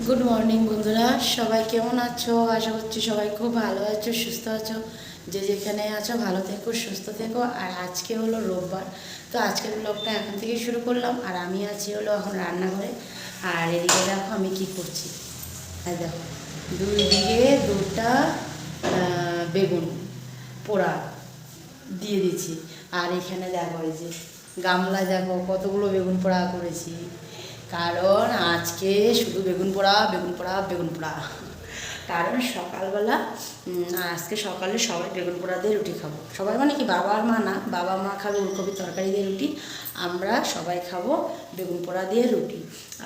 Good morning বন্ধুরা। সবাই কেমন আছো? আশা করছি সবাই খুব ভালো আছো, সুস্থ আছো। যে যেখানে আছো, ভালো থেকো, সুস্থ থেকো। আর আজকে হলো রোববার। তো আজকের ব্লগটা এখন থেকে শুরু করলাম। আর আমি আছি হলো এখন রান্নাঘরে। আর এদিকে দেখো আমি কি করছি। আর দেখো দুই দিকে দুটা বেগুন পোড়া দিয়ে দিচ্ছি আর এখানে দেখো এই যে গামলা দেখো কতগুলো বেগুন পোড়া করেছি। কারণ আজকে শুধু বেগুন পোড়া বেগুন পোড়া বেগুন পোড়া। কারণ সকালবেলা আজকে সকালে সবাই বেগুন পোড়া দিয়ে রুটি খাব। সবাই মানে কি, বাবা আর মা না, বাবা মা খাবে উলকপির তরকারি দিয়ে রুটি, আমরা সবাই খাব বেগুন পোড়া দিয়ে রুটি।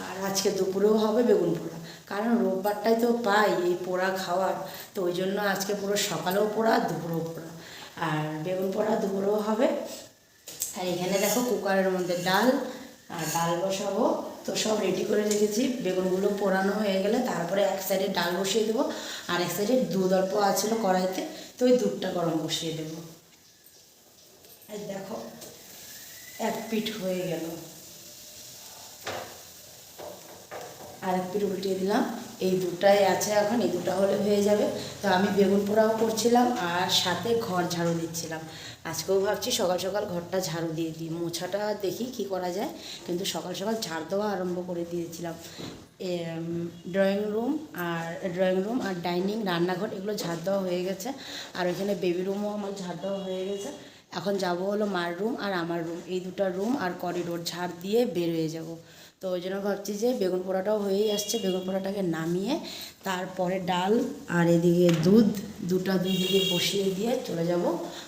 আর আজকে দুপুরেও হবে বেগুন পোড়া। কারণ রোববারটাই তো পাই এই পোড়া খাওয়ার, তো ওই জন্য আজকে পুরো সকালেও পোড়া, দুপুরেও পোড়া। আর বেগুন পোড়া দুপুরেও হবে। আর এখানে দেখো কুকারের মধ্যে ডাল, আর ডাল বসাবো। তো সব রেডি করে রেখেছি। বেগুনগুলো পোড়ানো হয়ে গেলে তারপরে এক সাইডে ডাল বসিয়ে দেবো। আর এক সাইডে দুধ অল্প আছিল কড়াইতে, তো ওই দুধটা গরম বসিয়ে দেবো। আর দেখো, এক পিঠ হয়ে গেল। আর এক পিঠ উল্টিয়ে দিলাম। এই দুটাই আছে এখন, এই দুটা হলে হয়ে যাবে। তো আমি বেগুন পোড়াও করছিলাম আর সাথে ঘর ঝাড়ু দিচ্ছিলাম। আজকেও ভাবছি সকাল সকাল ঘরটা ঝাড়ু দিয়ে দিই। মোছাটা দেখি কি করা যায়, কিন্তু সকাল সকাল ঝাড় দেওয়া আরম্ভ করে দিয়েছিলাম। ড্রয়িং রুম আর ড্রয়িং রুম আর ডাইনিং, রান্নাঘর, এগুলো ঝাড় দেওয়া হয়ে গেছে। আর ওইখানে বেবি রুমও আমার ঝাড় দেওয়া হয়ে গেছে। এখন যাব হলো মার রুম আর আমার রুম এই দুটো রুম আর করিডোর ঝাড় দিয়ে বের হয়ে যাব। তো ওই জন্য ভাবছি যে বেগুন পোড়াটাও হয়েই আসছে। বেগুন পোড়াটাকে নামিয়ে তারপরে ডাল আর এদিকে দুধ, দুটা দুই দিকে বসিয়ে দিয়ে চলে যাব।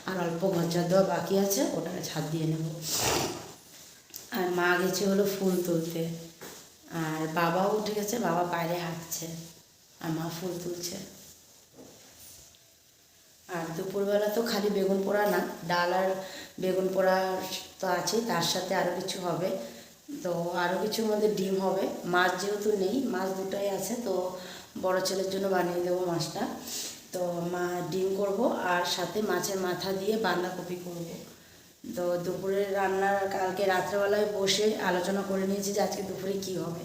আর অল্প ঘর দেওয়া বাকি আছে, ওটাকে ছাদ দিয়ে নেব। আর মা গেছে হলো ফুল তুলতে। আর বাবাও উঠে গেছে, বাবা বাইরে হাঁটছে। আর মা ফুল তুলছে। আর দুপুরবেলা তো খালি বেগুন পোড়া না, ডাল আর বেগুন পোড়া তো আছে, তার সাথে আরও কিছু হবে। তো আরও কিছুর মধ্যে ডিম হবে। মাছ যেহেতু নেই, মাছ দুটাই আছে, তো বড় ছেলের জন্য বানিয়ে দেবো মাছটা। তো মা ডিম করব আর সাথে মাছের মাথা দিয়ে বাঁধাকপি করব। তো দুপুরের রান্নার কালকে রাত্রেবেলায় বসে আলোচনা করে নিয়েছি যে আজকে দুপুরে কী হবে।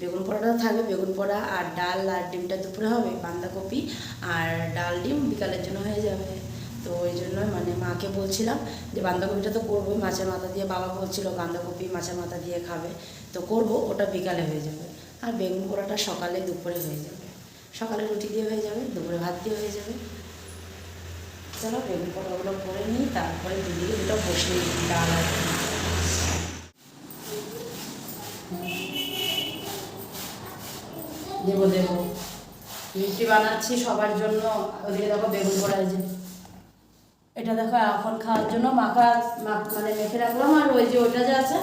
বেগুন পোড়াটা থাকবে, বেগুন পোড়া আর ডাল আর ডিমটা দুপুরে হবে, বাঁধাকপি আর ডাল ডিম বিকালের জন্য হয়ে যাবে। তো ওই জন্য মানে মাকে বলছিলাম যে বাঁধাকপিটা তো করব মাছের মাথা দিয়ে বাবা বলছিল বাঁধাকপি মাছের মাথা দিয়ে খাবে। তো করব, ওটা বিকালে হয়ে যাবে। আর বেগুন পোড়াটা সকালে দুপুরে হয়ে যাবে। সকালে রুটি দিয়ে হয়ে যাবে, দুপুরে ভাত দিয়ে হয়ে যাবে। চলো বেগুন পোড়াগুলো করে নিই, তারপরে দুদিকে দুটো বসিয়ে ডাল আর দেবো দেবো মিষ্টি বানাচ্ছি সবার জন্য। ওদিকে দেখো বেগুন পোড়া যে। এটা দেখো এখন খাওয়ার জন্য মাখা মানে মেখে রাখলাম আর ওই যে ওটা যে আছে,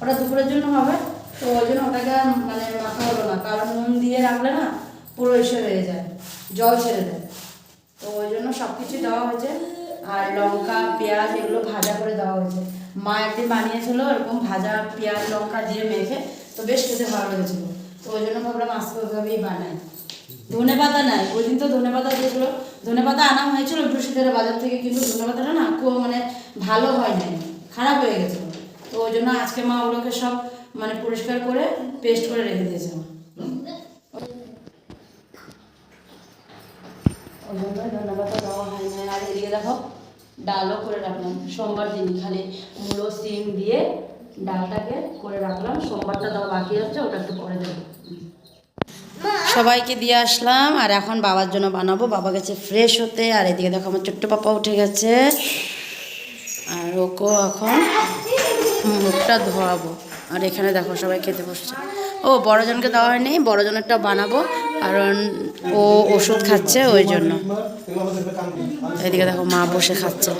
ওটা দুপুরের জন্য হবে। তো ওই জন্য ওটাকে মানে মাখা হলো না, কারণ নুন দিয়ে রাখলে না পুরো এসে হয়ে যায়, জল ছেড়ে দেয়। তো ওই জন্য সব কিছু দেওয়া হয়েছে। আর লঙ্কা, পেঁয়াজ এগুলো ভাজা করে দেওয়া হয়েছে। মা একদিন বানিয়েছিল এরকম ভাজা পেঁয়াজ, লঙ্কা দিয়ে মেখে, তো বেশ খেতে ভালো লেগেছিলো। তো ওই জন্য ভাবলাম আজকে ওইভাবেই বানাই। ধনে পাতা নাই, ওই দিন তো ধনে পাতা দিয়েছিল। ধনে পাতা আনা হয়েছিল বৃহস্পতিবার বাজার থেকে, কিন্তু ধনে পাতাটা না খুব মানে ভালো হয় নাই খারাপ হয়ে গেছিল তো ওই জন্য আজকে মা ওগুলোকে সব মানে পরিষ্কার করে পেস্ট করে রেখে দিয়েছে ওই জন্য ধনে দেওয়া হয় না আর এদিকে ডালও করে রাখলাম। সোমবার দিন খালি মূলো, সিম দিয়ে ডালটাকে করে রাখলাম, সোমবারটা বাকি আছে, ওটা একটু পরে দেবো। সবাইকে দিয়ে আসলাম, আর এখন বাবার জন্য বানাবো। বাবা গেছে ফ্রেশ হতে, আর এদিকে দেখো আমার ছোট্ট পাপা উঠে গেছে। আর ওকে এখন মুখটা ধোয়াবো। আর এখানে দেখো সবাই খেতে বসছে। ও, বড়জনকে দেওয়া হয়নি বড়জনেরটা বানাবো। কারণ ও ওষুধ খাচ্ছে ওই জন্য। এদিকে দেখো মা বসে খাচ্ছে।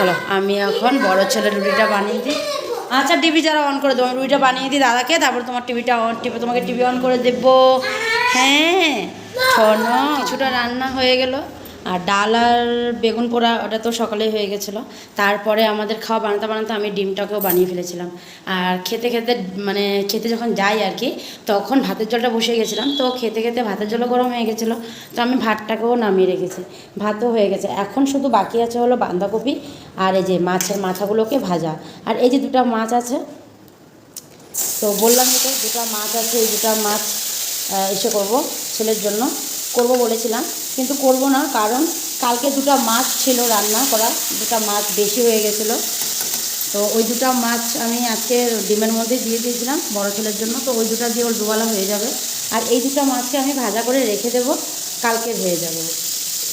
চলো, আমি এখন বড় ছেলের রুটিটা বানিয়ে দিই। আচ্ছা টিভি যারা অন করে দেবো আমি রুটিটা বানিয়ে দিই দাদাকে, তারপর তোমার টিভিটা অন টিভি তোমাকে টিভি অন করে দেবো। হ্যাঁ শোনো, কিছুটা রান্না হয়ে গেল। আর ডাল আর বেগুন পোড়া, ওটা তো সকালেই হয়ে গেছিল। তারপরে আমাদের খাওয়া বানাতে বানাতে আমি ডিমটাকেও বানিয়ে ফেলেছিলাম। আর খেতে খেতে মানে খেতে যখন যাই আর কি, তখন ভাতের জলটা বসিয়ে গেছিলাম। তো খেতে খেতে ভাতের জলও গরম হয়ে গেছিল। তো আমি ভাতটাকেও নামিয়ে রেখেছি। ভাতও হয়ে গেছে। এখন শুধু বাকি আছে হলো বাঁধাকপি আর এই যে মাছের মাথাগুলোকে ভাজা। আর এই যে দুটো মাছ আছে, তো বললাম তো দুটো মাছ আছে, এই দুটো মাছ এসে করব ছেলের জন্য। করব বলেছিলাম, কিন্তু করব না, কারণ কালকে দুটো মাছ ছিল রান্না করা, দুটা মাছ বেশি হয়ে গেছিল। তো ওই দুটো মাছ আমি আজকে ডিমের মধ্যে দিয়ে দিয়েছিলাম বড় ছেলের জন্য, তো ওই দুটো দিয়ে ওর দুবেলা হয়ে যাবে। আর এই দুটো মাছকে আমি ভাজা করে রেখে দেবো, কালকে হয়ে যাবে।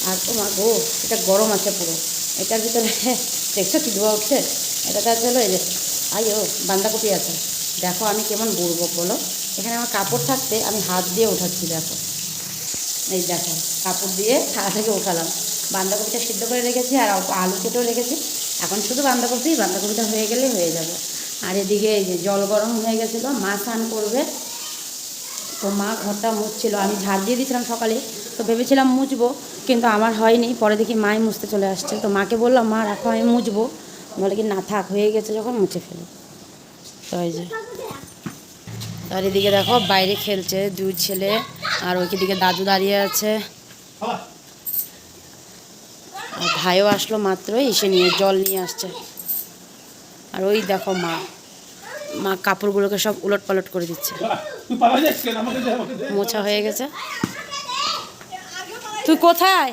আর তোমার গো, এটা গরম আছে পুরো। এটার ভিতরে দেখছ কি ধোয়া উঠছে? এটাতে আছে হলো এই যে আইও বাঁধাকপি আছে। দেখো আমি কেমন বুড়বো, বলো? এখানে আমার কাপড় থাকতে আমি হাত দিয়ে উঠাচ্ছি, দেখো। এই দেখো, কাপড় দিয়ে থালা থেকে উঠালাম। বাঁধাকপিটা সিদ্ধ করে রেখেছি আর আলু কেটেও রেখেছি। এখন শুধু বাঁধাকপি বাঁধাকপিটা হয়ে গেলেই হয়ে যাবে। আর এদিকে এই যে জল গরম হয়ে গেছিল, মা স্নান করবে। তো মা ঘরটা মুছছিল। আমি ঝাড় দিয়ে দিয়েছিলাম সকালে, তো ভেবেছিলাম মুছবো, কিন্তু আমার হয়নি। পরে দেখি মাই মুছতে চলে আসছে। তো মাকে বললাম, মা, রাখো, আমি মুছবো। বলে কি না, থাক, হয়ে গেছে যখন, মুছে ফেলো। তো এই যে। আর এদিকে দেখো, বাইরে খেলছে দুই ছেলে, আর ওইকে দিকে দাদু দাঁড়িয়ে আছে। ভাইও আসলো মাত্রই, এসে নিয়ে জল নিয়ে আসছে। আর ওই দেখো মা। কাপড়গুলোকে সব উলট পালট করে দিচ্ছে। মোছা হয়ে গেছে। তুই কোথায়?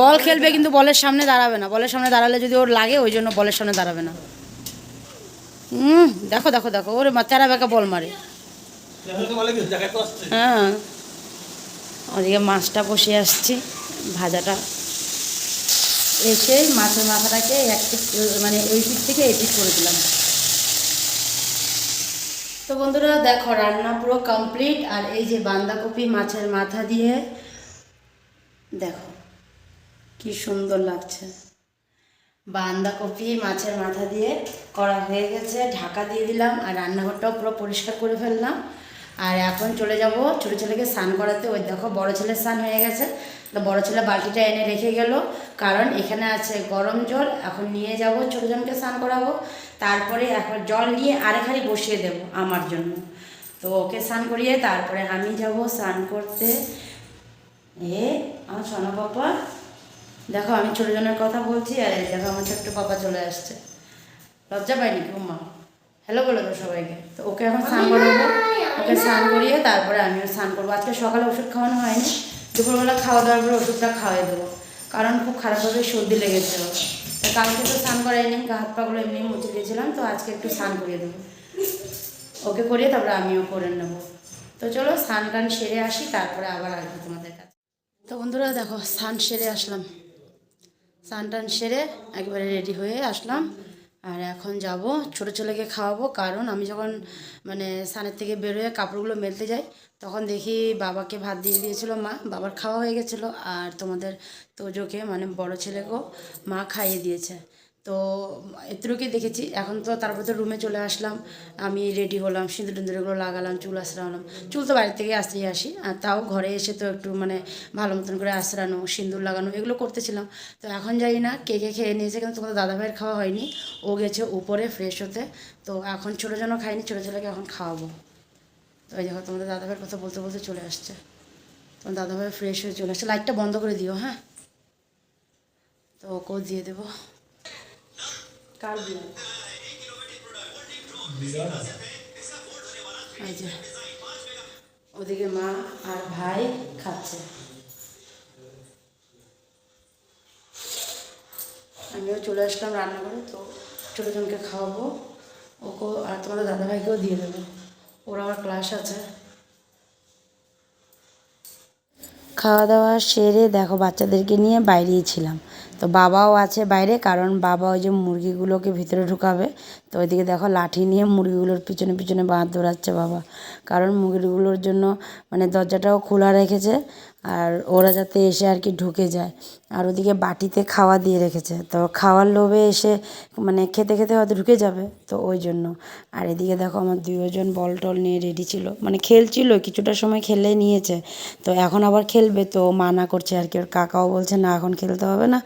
বল খেলবে কিন্তু বলের সামনে দাঁড়াবে না। বলের সামনে দাঁড়ালে যদি ওর লাগে, ওই জন্য বলের সামনে দাঁড়াবে না। হুম দেখো দেখো দেখো। ওরে মা তেরা বেকা বল মারে। হ্যাঁ। ওদিকে মাছটা বসে আসছি। ভাজাটা এসে মাছের মাথাটাকে এক মানে ওই পিঠ থেকে এই পিঠ করে দিলাম। তো বন্ধুরা, দেখো রান্না পুরো কমপ্লিট আর এই যে বাঁধাকপি মাছের মাথা দিয়ে, দেখো কি সুন্দর লাগছে। বাঁধাকপি মাছের মাথা দিয়ে করা হয়ে গেছে, ঢাকা দিয়ে দিলাম, আর রান্নাঘরটাও পুরো পরিষ্কার করে ফেললাম। আর এখন চলে যাব ছোটো ছেলেকে স্নান করাতে, ওই দেখো বড় ছেলের স্নান হয়ে গেছে। বড় ছেলে বালতিটা এনে রেখে গেল। কারণ এখানে আছে গরম জল এখন নিয়ে যাব ছোটোজনকে স্নান করাবো। তারপরে এখন জল নিয়ে আরেকখানি বসিয়ে দেব আমার জন্য। তো ওকে স্নান করিয়ে তারপরে আমি যাব স্নান করতে। এ আমার সোনা পাপা। দেখো আমি ছোটোজনের কথা বলছি আর দেখো আমার ছোট্ট পাপা চলে আসছে। লজ্জা পাইনি মা হ্যালো বলে তো সবাইকে। তো ওকে এখন স্নান করাবো। ওকে স্নান করিয়ে তারপরে আমিও স্নান করব। আজকে সকালে ওষুধ খাওয়ানো হয়নি। দুপুরবেলা খাওয়া দাওয়ার পরে ওষুধটা খাওয়াই দেবো। কারণ খুব খারাপভাবে সর্দি লেগেছিল। কালকে তো স্নান করাইনি গা হাত পাগুলো এমনি মুছে দিয়েছিলাম তো আজকে একটু স্নান করিয়ে দেবো। ওকে করিয়ে তারপরে আমিও করে নেব। তো চলো, স্নান টান সেরে আসি, তারপরে আবার আসব তোমাদের কাছে। তো বন্ধুরা, দেখো, স্নান সেরে আসলাম। স্নান টান সেরে একবারে রেডি হয়ে আসলাম। আর এখন যাব, ছোট ছেলেকে খাওয়াবো। কারণ আমি যখন মানে সানের থেকে বেরোয় কাপড়গুলো মেলতে যাই, তখন দেখি বাবাকে ভাত দিয়ে দিয়েছিল মা, বাবার খাওয়া হয়ে গেছিল। আর তোমাদের তোজোকে মানে বড় ছেলেকেও মা খাইয়ে দিয়েছে। তো এতটুকুই দেখেছি। এখন তো তারপর তো রুমে চলে আসলাম। আমি রেডি হলাম, সিঁদুর টিন্দুরগুলো লাগালাম, চুল আশ্রালাম। চুল তো বাড়ি থেকে আসতেই আসি। আর তাও ঘরে এসে তো একটু মানে ভালো মতন করে আশ্রানো, সিঁদুর লাগানো এগুলো করতেছিলাম। তো এখন যাই না কে কে খেয়ে নিয়েছে, কিন্তু তোমাদের দাদাভাইয়ের খাওয়া হয়নি। ও গেছে উপরে ফ্রেশ হতে। তো এখন ছোটো জন্য খাইনি ছোটো ছেলেকে এখন খাওয়াবো। তো ওই দেখো তোমাদের দাদাভাইয়ের কথা বলতে বলতে চলে আসছে। তোমার দাদাভাই ফ্রেশ হয়ে চলে আসছে। লাইটটা বন্ধ করে দিও হ্যাঁ? তো ওকেও দিয়ে দেবো। কার বিয়ে এই যে ওদিকে মা আর ভাই খাচ্ছে। আমিও চলে আসলাম রান্নাঘরে তো ছোটো জনকে খাওয়াবো। ওকেও আর তোমাদের দাদাভাইকেও দিয়ে দেবো। ওর আবার ক্লাস আছে। খাওয়া দাওয়া সেরে দেখো বাচ্চাদেরকে নিয়ে বাইরেই ছিলাম। তো বাবাও আছে বাইরে, কারণ বাবা ওই যে মুরগিগুলোকে ভিতরে ঢুকাবে। তো ওইদিকে দেখো লাঠি নিয়ে মুরগিগুলোর পিছনে পিছনে বাঁধ দৌড়াচ্ছে বাবা। কারণ মুরগিগুলোর জন্য মানে দরজাটাও খোলা রেখেছে, আর ওরা যাতে এসে আর কি ঢুকে যায়। আর ওদিকে বাটিতে খাওয়া দিয়ে রেখেছে। তো খাওয়ার লোভে এসে মানে খেতে খেতে হয়তো ঢুকে যাবে, তো ওই জন্য। আর এদিকে দেখো আমার দুজন বল টল নিয়ে রেডি ছিল। মানে খেলছিল, কিছুটা সময় খেলে নিয়েছে। তো এখন আবার খেলবে, তো মানা করছে আর কি। ওর কাকাও বলছে, না, এখন খেলতে হবে না।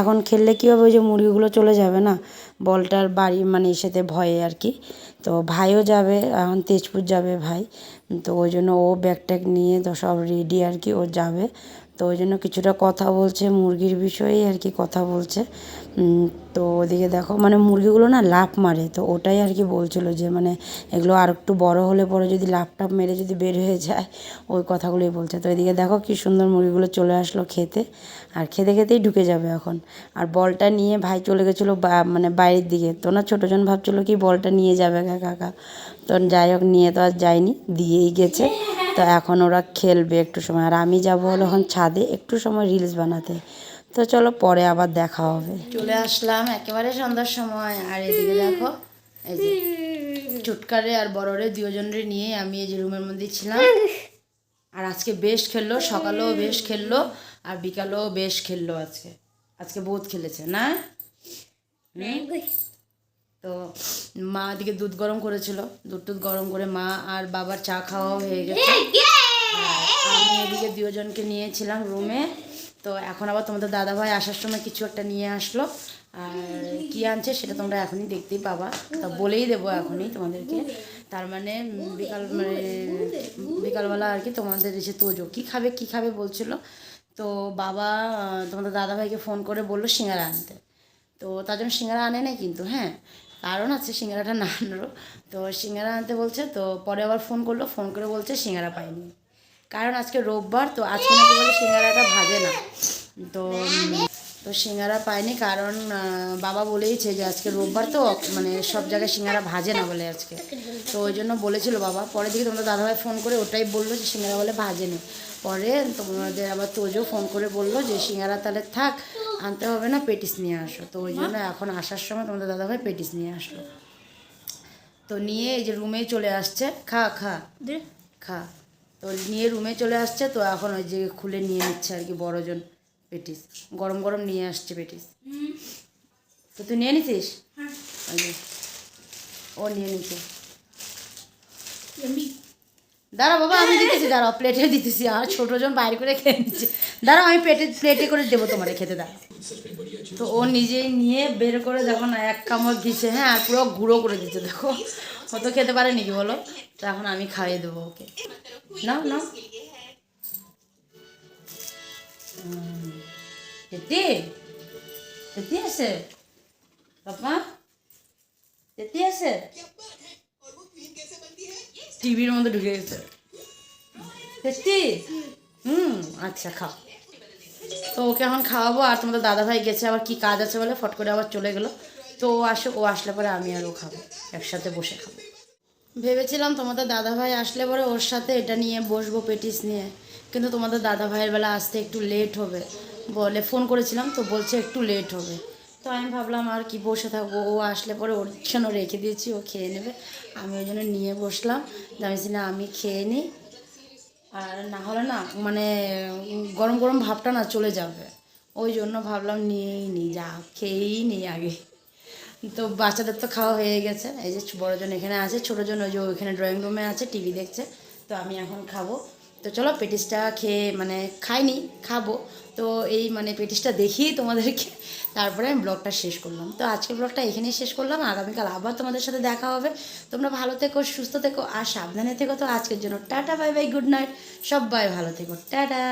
এখন খেললে কী হবে? ওই যে মুরগিগুলো চলে যাবে না? বলটার বাড়ি মানে এসেতে ভয়ে আর কি। তো ভাইও যাবে, এখন তেজপুর যাবে ভাই। তো ওই জন্য ও ব্যাগ ট্যাগ নিয়ে তো সব রেডি আর কি, ও যাবে। তো ওই জন্য কিছুটা কথা বলছে, মুরগির বিষয়ে আর কি কথা বলছে। তো ওদিকে দেখো মানে মুরগিগুলো না লাফ মারে, তো ওটাই আর কি বলছিল যে মানে এগুলো আর একটু বড় হলে পরে যদি লাফ টাপ মেরে যদি বের হয়ে যায়, ওই কথাগুলোই বলছে। তো এদিকে দেখো কি সুন্দর মুরগিগুলো চলে আসলো খেতে, আর খেতে খেতেই ঢুকে যাবে এখন। আর বলটা নিয়ে ভাই চলে গেছিল মানে বাইরের দিকে, তো না ছোটোজন ভাবছিলো কি বলটা নিয়ে যাবে কাকা তো যাই হোক, নিয়ে তো আর যায়নি, দিয়েই গেছে। তো এখন ওরা খেলবে একটু সময়। আর আমি যাব হলো এখন ছাদে, একটু সময় রিলস বানাতে। তো চলো পরে আবার দেখা হবে। চলে আসলাম, একেবারে সন্ধ্যার সময়। আর এদিকে দেখো, এই যে চুটকারে আর বড়রে দুজনের নিয়ে আমি এই যে রুমের মধ্যে ছিলাম। আর আজকে বেশ খেললো, সকালেও বেশ খেললো, আর বিকালেও বেশ খেললো আজকে। আজকে বহুত খেলেছে, না? তো মা এদিকে দুধ গরম করেছিল। দুধ টুধ গরম করে মা আর বাবার চা খাওয়াও হয়ে গেছে। আর আমি এদিকে দুজনকে নিয়েছিলাম রুমে। তো এখন আবার তোমাদের দাদাভাই আসার সময় কিছু একটা নিয়ে আসলো। আর কি আনছে সেটা তোমরা এখনই দেখতেই পাবা। তা বলেই দেবো এখনই তোমাদেরকে। তার মানে বিকাল মানে বিকালবেলা আর কি তোমাদের এসে তোজো কী খাবে কী খাবে বলছিল। তো বাবা তোমাদের দাদাভাইকে ফোন করে বলল সিঙ্গারা আনতে। তো তার জন্য সিঙ্গারা আনে নাই কিন্তু হ্যাঁ। কারণ আছে সিঙ্গারাটা না আনারও তো সিঙ্গারা আনতে বলছে, তো পরে আবার ফোন করল, ফোন করে বলছে সিঙ্গারা পাইনি। কারণ আজকে রোববার, তো আজকে নাকি বলে সিঙ্গারাটা ভাজে না। তো তো সিঙ্গারা পাইনি কারণ বাবা বলেইছে যে আজকে রোববার তো মানে সব জায়গায় সিঙ্গারা ভাজে না বলে আজকে। তো ওই জন্য বলেছিল বাবা। পরে দিকে তোমাদের দাদাভাই ফোন করে ওটাই বলল যে সিঙ্গারা বলে ভাজে ভাজেনি। পরে তোমাদের আবার তোজো ফোন করে বলল যে সিঙ্গারা তাহলে থাক আনতে হবে না পেটিস নিয়ে আসো। তো ওই জন্য এখন আসার সময় তোমাদের দাদাভাই পেটিস নিয়ে আসলো। তো নিয়ে এই যে রুমে চলে আসছে। খা খা। খা। তো নিয়ে রুমে চলে আসছে। তো এখন ওই যে খুলে নিয়ে নিচ্ছে আর কি বড়জন। পেটিস। গরম গরম নিয়ে আসছে পেটিস। তো তুই নিয়ে নিছিস? ও নিয়ে নিচ্ছে দাঁড়া বাবা আমি দিতেছি দাঁড়াও প্লেটে দিতেছি। আর ছোটোজন বাইরে করে খেয়ে নিচ্ছে। দাঁড়াও আমি প্লেটে প্লেটে করে দেবো তোমার খেতে দাঁড়া। তো ও নিজেই নিয়ে বের করে দেখো না এক কামড় দিচ্ছে হ্যাঁ আর পুরো গুঁড়ো করে দিচ্ছে দেখো। ও তো খেতে পারে নাকি বলো? তো এখন আমি খাইয়ে দেবো ওকে। নাও নাও। উম, তেতি তেতি আছে পাপা তেতি আছে টিভির মধ্যে ঢুকে গেছে। তেতি হুম আচ্ছা খাও তো ওকে এখন খাওয়াবো, আর তোমাদের দাদাভাই গেছে, আবার কি কাজ আছে বলে ফট করে আবার চলে গেলো। তো ও আসে, ও আসলে পরে আমি আর ও খাব, একসাথে বসে খাব। ভেবেছিলাম তোমাদের দাদাভাই আসলে পরে ওর সাথে এটা নিয়ে বসবো, পেটিস নিয়ে। কিন্তু তোমাদের দাদা ভাইয়ের বেলা আসতে একটু লেট হবে। বলে ফোন করেছিলাম তো বলছে একটু লেট হবে। তো আমি ভাবলাম আর কি বসে থাকব ও আসলে পরে ওর জন্য রেখে দিয়েছি ও খেয়ে নেবে। আমি ওই জন্য নিয়ে বসলাম। বলছি, না আমি খেয়ে নিই আর না হলে না মানে গরম গরম ভাবটা না চলে যাবে। ওই জন্য ভাবলাম নিয়েই নিই যা খেয়েই নিই আগে। তো বাচ্চাদের তো খাওয়া হয়ে গেছে। এই যে বড়জন এখানে আছে ছোটোজন ওই যে ওইখানে ড্রয়িং রুমে আছে টিভি দেখছে। তো আমি এখন খাব। তো চলো পেটিসটা খেয়ে মানে খাইনি, খাব। তো এই মানে পেটিসটা দেখিয়ে তোমাদেরকে। তারপরে আমি ব্লগটা শেষ করলাম। তো আজকের ব্লগটা এখানেই শেষ করলাম। আগামীকাল আবার তোমাদের সাথে দেখা হবে। তোমরা ভালো থেকো, সুস্থ থেকো, আর সাবধানে থেকো। তো আজকের জন্য tata, bye bye, good night. সবাই ভালো থেকো। টাটা।